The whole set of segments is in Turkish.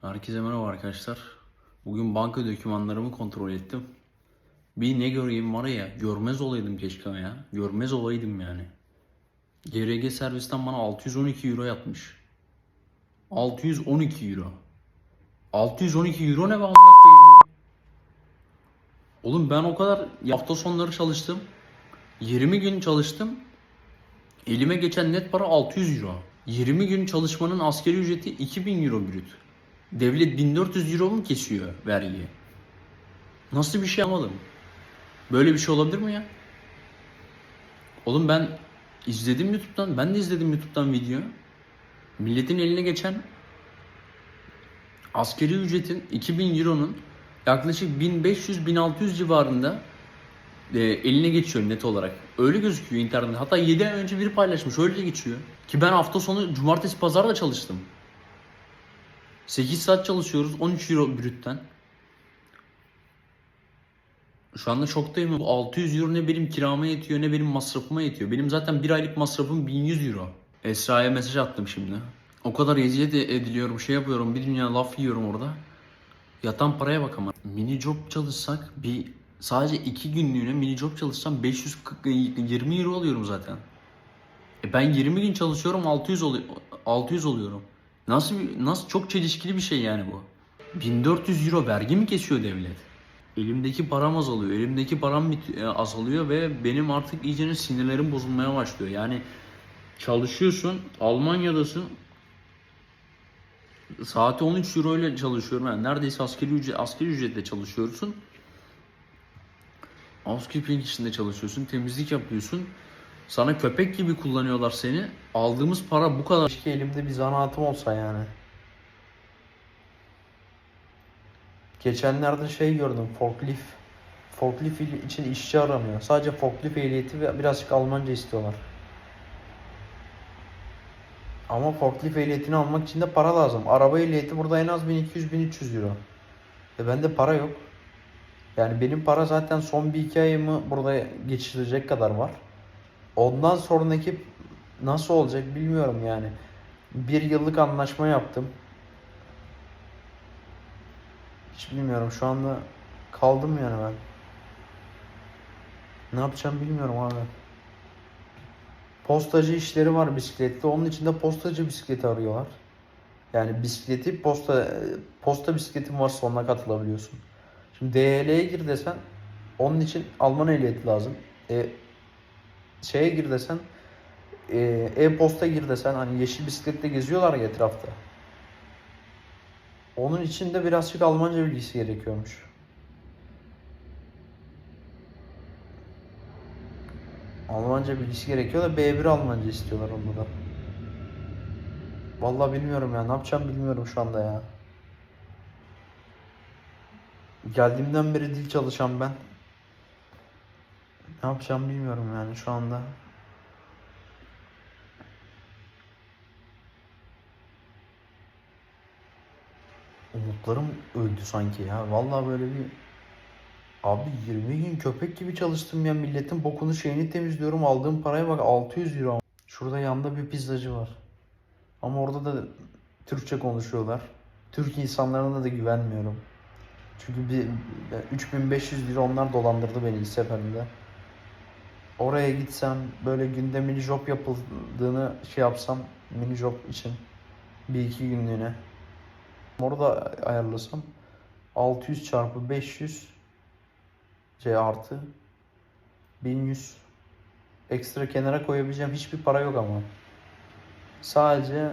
Herkese merhaba arkadaşlar. Bugün banka dokümanlarımı kontrol ettim. Bir ne göreyim var ya, görmez olaydım keşke ya. Görmez olaydım yani. GRG servisten bana 612 euro yatmış. 612 euro. 612 euro ne be amına koyayım ya? Oğlum ben o kadar hafta sonları çalıştım. 20 gün çalıştım. Elime geçen net para 600 euro. 20 gün çalışmanın askeri ücreti 2000 euro brüt. Devlet 1400 euro mu kesiyor vergiyi? Nasıl bir şey anlamadım. Böyle bir şey olabilir mi ya? Oğlum ben izledim YouTube'dan. Ben de izledim YouTube'dan video. Milletin eline geçen askeri ücretin 2000 euronun yaklaşık 1500-1600 civarında e, eline geçiyor net olarak. Öyle gözüküyor internette. Hatta 7 ay önce biri paylaşmış. Öyle geçiyor. Ki ben hafta sonu cumartesi pazar da çalıştım. 8 saat çalışıyoruz 13 euro brütten. Şu anda şoktayım. Bu 600 euro ne benim kirama yetiyor ne benim masrafıma yetiyor. Benim zaten bir aylık masrafım 1100 euro. Esra'ya mesaj attım şimdi. O kadar eziyet ediliyorum, şey yapıyorum, bir dünya laf yiyorum orada. Yatan paraya bak ama. Mini job çalışsak bir sadece iki günlüğüne mini job çalışsam 520 euro alıyorum zaten. E ben 20 gün çalışıyorum 600 oluyor 600 oluyorum. Nasıl nasıl çok çelişkili bir şey yani bu. 1400 euro vergi mi kesiyor devlet? Elimdeki param azalıyor. Elimdeki param e, azalıyor ve benim artık iyice sinirlerim bozulmaya başlıyor. Yani çalışıyorsun, Almanya'dasın. Saati 13 euro ile çalışıyorum. Yani neredeyse asgari ücret asgari ücretle çalışıyorsun. Housekeeping içinde çalışıyorsun, temizlik yapıyorsun. Sana köpek gibi kullanıyorlar seni. Aldığımız para bu kadar. Keşke elimde bir zanaatım olsa yani. Geçenlerde şey gördüm forklift. Forklift için işçi aranıyor. Sadece forklift ehliyeti ve birazcık Almanca istiyorlar. Ama forklift ehliyetini almak için de para lazım. Araba ehliyeti burada en az 1200-1300 euro. E bende para yok. Yani benim para zaten son bir iki ayımı burada geçirecek kadar var. Ondan sonraki nasıl olacak bilmiyorum yani. Bir yıllık anlaşma yaptım. Hiç bilmiyorum şu anda kaldım yani ben. Ne yapacağım bilmiyorum abi. Postacı işleri var bisikletli. Onun için de postacı bisikleti arıyorlar. Yani bisikleti posta posta bisikletin varsa onunla katılabiliyorsun. Şimdi DHL'ye gir desen onun için Alman ehliyeti lazım. E, şeye gir desen e, e-posta gir desen hani yeşil bisikletle geziyorlar ya etrafta. Onun için de birazcık Almanca bilgisi gerekiyormuş. Almanca bilgisi gerekiyor da B1 Almanca istiyorlar onda da. Vallahi bilmiyorum ya. Ne yapacağım bilmiyorum şu anda ya. Geldiğimden beri dil çalışan ben. Ne yapacağım bilmiyorum yani şu anda. Umutlarım öldü sanki ya. Vallahi böyle bir Abi 20 gün köpek gibi çalıştım ya. Milletin bokunu şeyini temizliyorum. Aldığım paraya bak 600 euro. Şurada yanda bir pizzacı var. Ama orada da Türkçe konuşuyorlar. Türk insanlarına da güvenmiyorum. Çünkü bir 3500 lira onlar dolandırdı beni ilk seferinde. Oraya gitsem böyle günde mini job yapıldığını şey yapsam mini job için bir iki günlüğüne orada ayarlasam 600 çarpı 500 C artı 1100 ekstra kenara koyabileceğim hiçbir para yok ama. Sadece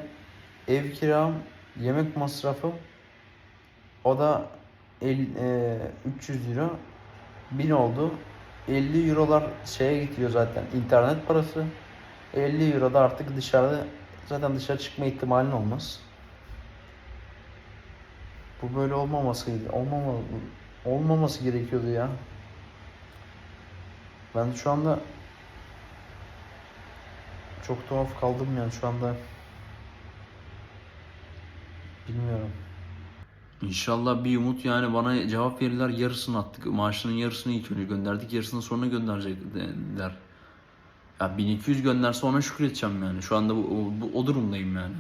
ev kiram, yemek masrafım o da el, e, 300 euro 1000 oldu. 50 eurolar şeye gidiyor zaten internet parası. 50 euro da artık dışarıda zaten dışarı çıkma ihtimalin olmaz. Bu böyle olmamasıydı. Olmama, olmaması gerekiyordu ya. Ben şu anda çok tuhaf kaldım yani şu anda. Bilmiyorum. İnşallah bir umut yani bana cevap verirler yarısını attık. Maaşının yarısını ilk önce gönderdik yarısını sonra gönderecekler. Ya 1200 gönderse ona şükredeceğim yani. Şu anda bu, bu, o durumdayım yani.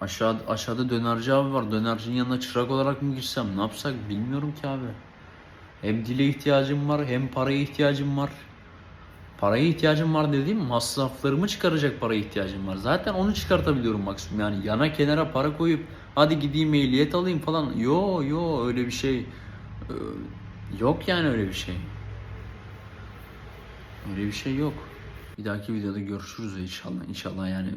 Aşağı, aşağıda dönerci abi var. Dönercinin yanına çırak olarak mı girsem? Ne yapsak bilmiyorum ki abi. Hem dile ihtiyacım var hem paraya ihtiyacım var. Paraya ihtiyacım var dediğim masraflarımı çıkaracak paraya ihtiyacım var. Zaten onu çıkartabiliyorum maksimum. Yani yana kenara para koyup hadi gideyim ehliyet alayım falan. Yo yo öyle bir şey. Ee, Yok yani öyle bir şey. Öyle bir şey yok. Bir dahaki videoda görüşürüz inşallah. İnşallah yani